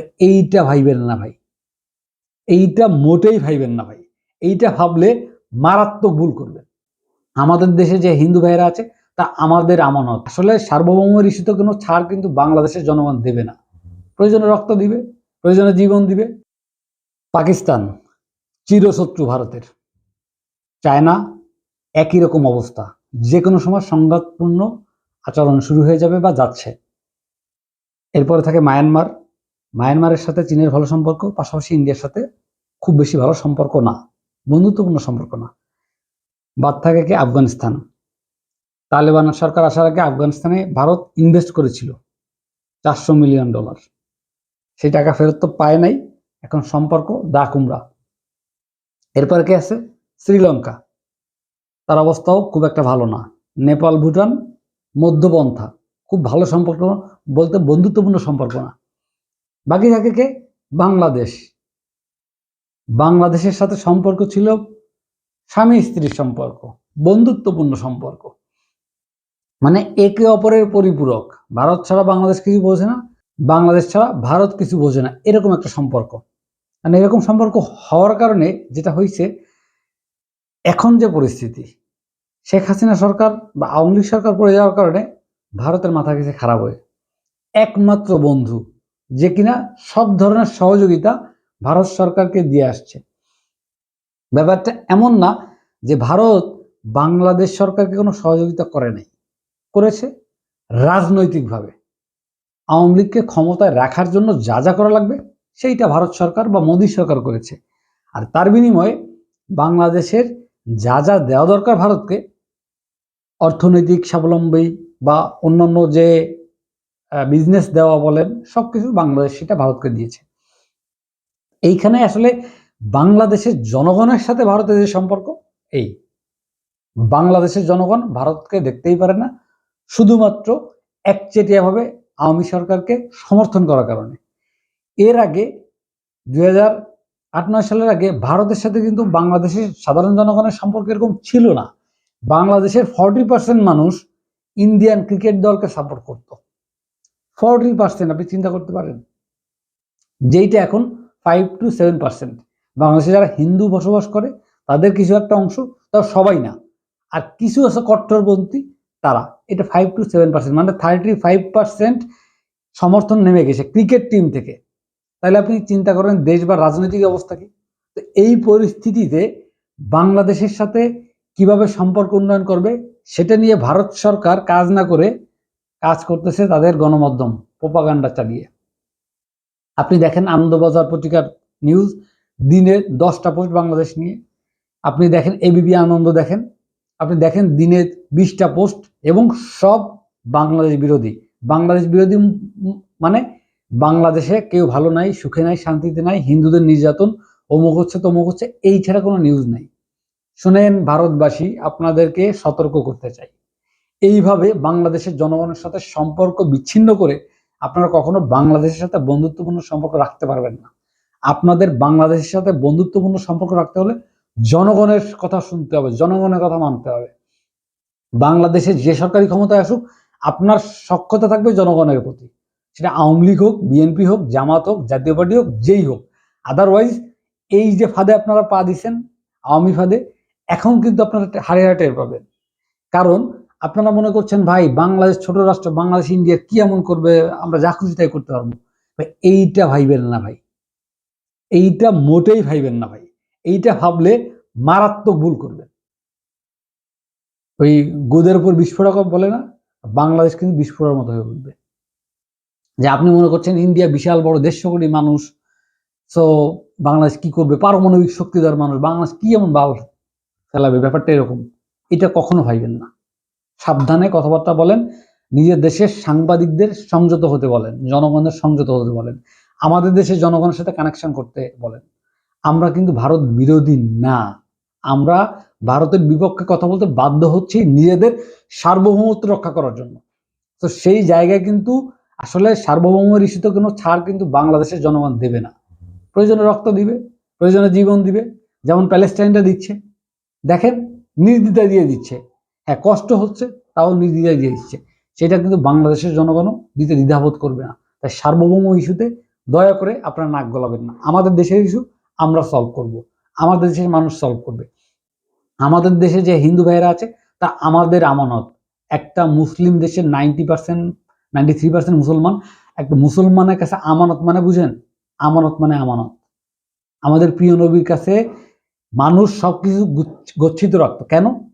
এইটা ভাইবেন না ভাই। এইটা মোটেই ভাইবেন না ভাই। এইটা ভাবলে মারাত্মক ভুল করবেন। আমাদের দেশে যে হিন্দু ভাইরা আছে, তা আমাদের আমানত। আসলে সার্বভৌম ঋষিত কোনো ছাড় কিন্তু বাংলাদেশের জনগণ দেবে না। প্রয়োজনে রক্ত দিবে, প্রয়োজনে জীবন দিবে। পাকিস্তান চিরশত্রু ভারতের। চায়না একই রকম অবস্থা। যে কোনো সময় সংঘাতপূর্ণ আচরণ শুরু হয়ে যাবে বা যাচ্ছে। এরপরে থাকে মায়ানমার। মায়ানমারের সাথে চীনের ভালো সম্পর্ক, পাশাপাশি ইন্ডিয়ার সাথে খুব বেশি ভালো সম্পর্ক না, বন্ধুত্বপূর্ণ সম্পর্ক না। বাদ থাকে কি আফগানিস্তান। তালেবান সরকার আসার আগে আফগানিস্তানে ভারত ইনভেস্ট করেছিল চারশো মিলিয়ন ডলার। সেই টাকা ফেরত তো পায় নাই, এখন সম্পর্ক দা কুমড়া। এরপর কে আছে? শ্রীলঙ্কা। তার অবস্থাও খুব একটা ভালো না। নেপাল, ভুটান, মধ্যপন্থা। খুব ভালো সম্পর্ক, বলতে বন্ধুত্বপূর্ণ সম্পর্ক না। বাকি থাকে কে? বাংলাদেশ। বাংলাদেশের সাথে সম্পর্ক ছিল স্বামী স্ত্রীর সম্পর্ক, বন্ধুত্বপূর্ণ সম্পর্ক। মানে একে অপরের পরিপূরক। ভারত ছাড়া বাংলাদেশ কিছু বোঝে না, বাংলাদেশ ছাড়া ভারত কিছু বোঝে না, এরকম একটা সম্পর্ক। মানে এরকম সম্পর্ক হওয়ার কারণে যেটা হয়েছে এখন যে পরিস্থিতি, শেখ হাসিনা সরকার বা আওয়ামী লীগ সরকার পড়ে যাওয়ার কারণে ভারতের মাথা গেছে খারাপ হয়ে। একমাত্র বন্ধু যে কিনা সব ধরনের সহযোগিতা ভারত সরকারকে দিয়ে আসছে। ব্যাপারটা এমন না যে ভারত বাংলাদেশ সরকারকে কোনো সহযোগিতা করে নাই, করেছে রাজনৈতিকভাবে। আওয়ামী লীগকে ক্ষমতায় রাখার জন্য যা যা করা লাগবে সেইটা ভারত সরকার বা মোদী সরকার করেছে। আর তার বিনিময়ে বাংলাদেশের যা যা দেওয়া দরকার ভারতকে, অর্থনৈতিক স্বাবলম্বী বা অন্যান্য যে বিজনেস দেওয়া বলেন সব কিছু বাংলাদেশ, সেটা ভারতকে দিয়েছে। এইখানে আসলে বাংলাদেশের জনগণের সাথে ভারতের যে সম্পর্ক, এই। বাংলাদেশের জনগণ ভারতকে দেখতেই পারে না, শুধুমাত্র একচেটিয়াভাবে আওয়ামী সরকারকে সমর্থন করার কারণে। এর আগে, দুই আট, নয় সালের আগে ভারতের সাথে কিন্তু বাংলাদেশের সাধারণ জনগণের সম্পর্ক এরকম ছিল না। বাংলাদেশের ফর্টি পার্সেন্ট মানুষ ইন্ডিয়ান ক্রিকেট দলকে সাপোর্ট করত। ফর্টি পার্সেন্ট আপনি চিন্তা করতে পারেন। যেইটা এখন ফাইভ টু সেভেন পার্সেন্ট বাংলাদেশে যারা হিন্দু বসবাস করে, তাদের কিছু একটা অংশ তাও সবাই না। আর কিছু আছে কট্টরপন্থী, তারা। এটা ফাইভ টু সেভেন পার্সেন্ট মানে থার্টি ফাইভ পার্সেন্ট সমর্থন নেমে গেছে ক্রিকেট টিম থেকে। তাহলে আপনি চিন্তা করেন, দেশ বা রাজনৈতিক অবস্থা কি? তো এই পরিস্থিতিতে বাংলাদেশের সাথে কীভাবে সম্পর্ক উন্নয়ন করবে, সেটা নিয়ে ভারত সরকার কাজ না করে কাজ করতেছে তাদের গণমাধ্যম প্রোপাগান্ডা চালিয়ে। আপনি দেখেন আনন্দবাজার পত্রিকার নিউজ দিনে দশটা পোস্ট বাংলাদেশ নিয়ে। আপনি দেখেন এবিপি আনন্দ দেখেন। আপনি দেখেন দিনে বিশটা পোস্ট এবং সব বাংলাদেশ বিরোধী। বাংলাদেশ বিরোধী মানে বাংলাদেশে কেউ ভালো নাই, সুখে নাই, শান্তিতে নাই, হিন্দুদের নির্যাতন, অমুক হচ্ছে তমুক হচ্ছে, এই ছাড়া কোনো নিউজ নাই। শুনেন ভারতবাসী, আপনাদেরকে সতর্ক করতে চাই। এইভাবে বাংলাদেশের জনগণের সাথে সম্পর্ক বিচ্ছিন্ন করে আপনারা কখনো বাংলাদেশের সাথে বন্ধুত্বপূর্ণ সম্পর্ক রাখতে পারবেন না। আপনাদের বাংলাদেশের সাথে বন্ধুত্বপূর্ণ সম্পর্ক রাখতে হলে জনগণের কথা শুনতে হবে, জনগণের কথা মানতে হবে। বাংলাদেশে যে সরকারি ক্ষমতায় আসুক, আপনার সক্ষতা থাকবে জনগণের প্রতি। সেটা আওয়ামী লীগ হোক, বিএনপি হোক, জামাত হোক, জাতীয় পার্টি হোক, যেই হোক। আদারওয়াইজ এই যে ফাঁদে আপনারা পা দিচ্ছেন আওয়ামী ফাঁদে, এখন কিন্তু আপনারা হারে হারে টের পাবেন। কারণ আপনারা মনে করছেন, ভাই, বাংলাদেশ, ছোট রাষ্ট্র, বাংলাদেশ, ইন্ডিয়া কি এমন করবে? আমরা যা খুশি তাই করতে পারব। ভাই, এইটা ভাইবেন না ভাই। এইটা মোটেই ভাইবেন না ভাই। এইটা ভাবলে মারাত্মক ভুল করবেন। ওই গোদের উপর বিস্ফোরক বলে না? বাংলাদেশ কিন্তু বিস্ফোরণের মতো হয়ে উঠবে। যে আপনি মনে করছেন, ইন্ডিয়া বিশাল বড় দেড়শো কোটি মানুষ, সো বাংলাদেশ কি করবে? পারমাণবিক শক্তিধর মানুষ, বাংলাদেশ কি এমন বাল ফেলাবে? ব্যাপারটা এরকম। এটা কখনো ভাইবেন না। সাবধানে কথাবার্তা বলেন, নিজের দেশের সাংবাদিকদের সংযত হতে বলেন, জনগণের সংযত হতে বলেন, আমাদের দেশের জনগণের সাথে কানেকশন করতে বলেন। আমরা কিন্তু ভারত বিরোধী না। আমরা ভারতের বিপক্ষে কথা বলতে বাধ্য হচ্ছি নিজেদের সার্বভৌমত্ব রক্ষা করার জন্য। তো সেই জায়গায় কিন্তু আসলে সার্বভৌম ঋষিত কোনো ছাড় কিন্তু বাংলাদেশের জনগণ দেবে না। প্রয়োজনে রক্ত দিবে, প্রয়োজনে জীবন দিবে, যেমন প্যালেস্টাইনটা দিচ্ছে। দেখেন নির্দ্বিধা দিয়ে দিচ্ছে। হ্যাঁ কষ্ট হচ্ছে, তাও নির্দ্বিধায় দিয়ে দিচ্ছে। সেটা কিন্তু বাংলাদেশের জনগণও দিতে দ্বিধাবোধ করবে না। তাই সার্বভৌম ইস্যুতে দয়া করে আপনারা নাক গলাবেন না। আমাদের দেশের ইস্যু আমরা সলভ করব। আমাদের দেশের মানুষ সলভ করবে। আমাদের দেশে যে হিন্দু ভাইয়েরা আছে, তা আমাদের আমানত। একটা মুসলিম দেশের ninety percent ninety three percent মুসলমান, একটা মুসলমানের কাছে আমানত মানে বুঝেন? আমানত মানে আমানত। আমাদের প্রিয় নবীর কাছে মানুষ সবকিছু গুচ্ছ- গচ্ছিত রাখতো কেন?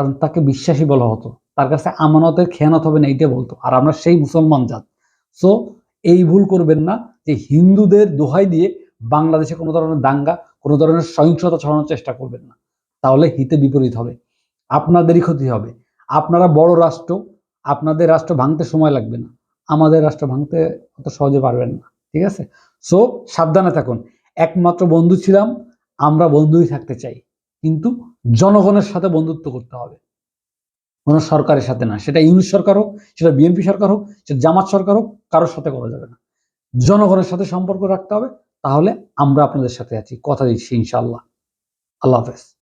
কারণ তাকে বিশ্বাসী বলা হতো। তার কাছে আমানতের খেয়ানত হবে না এইটা বলতো। আর আমরা সেই মুসলমান জাত। সো এই ভুল করবেন না যে হিন্দুদের দোহাই দিয়ে বাংলাদেশে কোনো ধরনের দাঙ্গা, কোনো ধরনের সহিংসতা ছড়ানোর চেষ্টা করবেন না। তাহলে হিতে বিপরীত হবে। আপনাদেরই ক্ষতি হবে। আপনারা বড় রাষ্ট্র, আপনাদের রাষ্ট্র ভাঙতে সময় লাগবে না। আমাদের রাষ্ট্র ভাঙতে অত সহজে পারবেন না। ঠিক আছে? সো সাবধানে থাকুন। একমাত্র বন্ধু ছিলাম, আমরা বন্ধুই থাকতে চাই। কিন্তু জনগণের সাথে বন্ধুত্ব করতে হবে। কোনো সরকারের সাথে না। সেটা ইউনিট সরকার হোক, সেটা বিএনপি সরকার হোক, সেটা জামাত সরকার হোক, কারোর সাথে করা যাবে না। জনগণের সাথে সম্পর্ক রাখতে হবে, তাহলে আমরা আপনাদের সাথে আছি। কথা দিচ্ছি ইনশাআল্লাহ। আল্লাহ হাফেজ।